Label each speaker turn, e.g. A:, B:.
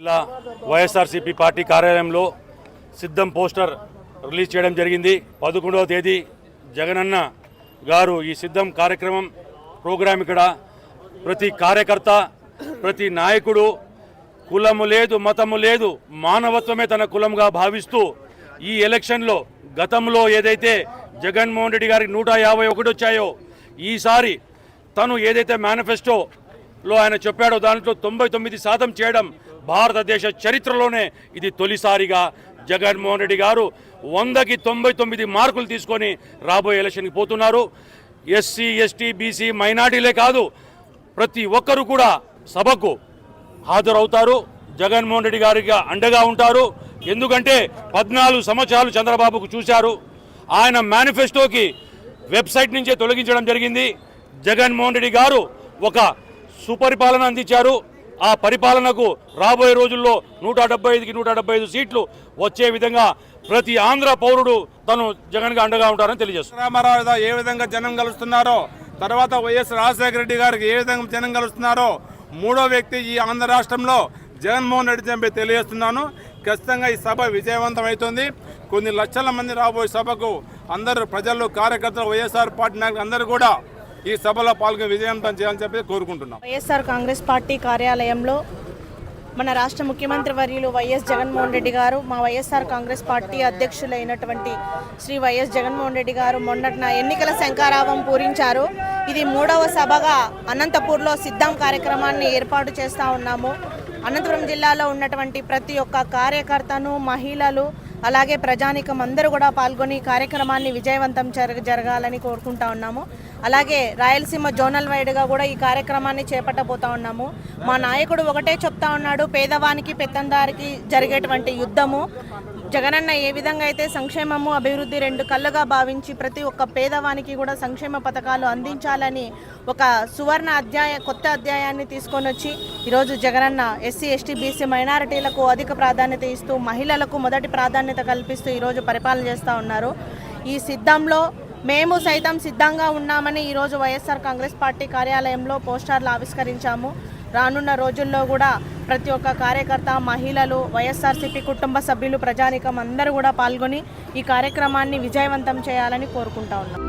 A: జిల్లా వైఎస్ఆర్సీపీ పార్టీ కార్యాలయంలో సిద్ధం పోస్టర్ రిలీజ్ చేయడం జరిగింది. పదకొండవ తేదీ జగనన్న గారు ఈ సిద్ధం కార్యక్రమం ప్రోగ్రాం ఇక్కడ ప్రతి కార్యకర్త ప్రతి నాయకుడు కులము లేదు మతము లేదు మానవత్వమే తన కులంగా భావిస్తూ ఈ ఎలక్షన్లో గతంలో ఏదైతే జగన్మోహన్ రెడ్డి గారికి నూట యాభై ఒకటి వచ్చాయో ఈసారి తను ఏదైతే లో ఆయన చెప్పాడో దాంట్లో తొంభై తొమ్మిది శాతం చేయడం భారతదేశ చరిత్రలోనే ఇది తొలిసారిగా. జగన్మోహన్ రెడ్డి గారు వందకి తొంభై తొమ్మిది మార్కులు తీసుకొని రాబోయే ఎలక్షన్కి పోతున్నారు. ఎస్సీ ఎస్టీ బీసీ మైనార్టీలే కాదు ప్రతి ఒక్కరు కూడా సభకు హాజరవుతారు. జగన్మోహన్ రెడ్డి గారికి అండగా ఉంటారు. ఎందుకంటే పద్నాలుగు సంవత్సరాలు చంద్రబాబుకు చూశారు. ఆయన మేనిఫెస్టోకి వెబ్సైట్ నుంచే తొలగించడం జరిగింది. జగన్మోహన్ రెడ్డి గారు ఒక సుపరిపాలన అందించారు. ఆ పరిపాలనకు రాబోయే రోజుల్లో నూట డెబ్బై ఐదుకి నూట డెబ్బై ఐదు సీట్లు వచ్చే విధంగా ప్రతి ఆంధ్ర పౌరుడు తను జగన్గా అండగా ఉంటారని తెలియజేస్తారు
B: రామారావు ఏ విధంగా జనం కలుస్తున్నారో తర్వాత వైఎస్ రాజశేఖర రెడ్డి గారికి ఏ విధంగా జనం కలుస్తున్నారో మూడో వ్యక్తి ఈ ఆంధ్ర రాష్ట్రంలో జగన్మోహన్ రెడ్డి చెప్పి తెలియజేస్తున్నాను. ఖచ్చితంగా ఈ సభ విజయవంతం అవుతుంది కొన్ని లక్షల మంది రాబోయే సభకు అందరూ ప్రజలు కార్యకర్తలు వైఎస్ఆర్ పార్టీ నాయకులు అందరూ కూడా ఈ సభలో పాల్గొని విజయవంతం చేయాలని చెప్పి కోరుకుంటున్నాం.
C: వైఎస్ఆర్ కాంగ్రెస్ పార్టీ కార్యాలయంలో మన రాష్ట్ర ముఖ్యమంత్రి వర్యులు వైఎస్ జగన్మోహన్ రెడ్డి గారు మా వైఎస్ఆర్ కాంగ్రెస్ పార్టీ అధ్యక్షులైనటువంటి శ్రీ వైఎస్ జగన్మోహన్ రెడ్డి గారు మొన్నటిన ఎన్నికల శంకారావం పూరించారు. ఇది మూడవ సభగా అనంతపూర్లో సిద్ధం కార్యక్రమాన్ని ఏర్పాటు చేస్తూ ఉన్నాము. అనంతపురం జిల్లాలో ఉన్నటువంటి ప్రతి ఒక్క కార్యకర్తను మహిళలు అలాగే ప్రజానికం అందరూ కూడా పాల్గొని కార్యక్రమాన్ని విజయవంతం జరగ జరగాలని కోరుకుంటా ఉన్నాము. అలాగే రాయలసీమ జోనల్ వైడ్గా కూడా ఈ కార్యక్రమాన్ని చేపట్టబోతా ఉన్నాము. మా నాయకుడు ఒకటే చెప్తా ఉన్నాడు పేదవానికి పెత్తందారికి జరిగేటువంటి యుద్ధము. జగనన్న ఏ విధంగా అయితే సంక్షేమము అభివృద్ధి రెండు కళ్ళుగా భావించి ప్రతి ఒక్క పేదవానికి కూడా సంక్షేమ పథకాలు అందించాలని ఒక సువర్ణ అధ్యాయ కొత్త అధ్యాయాన్ని తీసుకొని వచ్చి ఈరోజు జగనన్న ఎస్సీ ఎస్టీ బీసీ మైనారిటీలకు అధిక ప్రాధాన్యత ఇస్తూ మహిళలకు మొదటి ప్రాధాన్యత ప్రాధాన్యత కల్పిస్తూ ఈరోజు పరిపాలన చేస్తూ ఉన్నారు. ఈ సిద్ధంలో మేము సైతం సిద్ధంగా ఉన్నామని ఈరోజు వైఎస్ఆర్ కాంగ్రెస్ పార్టీ కార్యాలయంలో పోస్టర్లు ఆవిష్కరించాము. రానున్న రోజుల్లో కూడా ప్రతి ఒక్క కార్యకర్త మహిళలు వైఎస్ఆర్సీపీ కుటుంబ సభ్యులు ప్రజానికం అందరూ కూడా పాల్గొని ఈ కార్యక్రమాన్ని విజయవంతం చేయాలని కోరుకుంటా ఉన్నాం.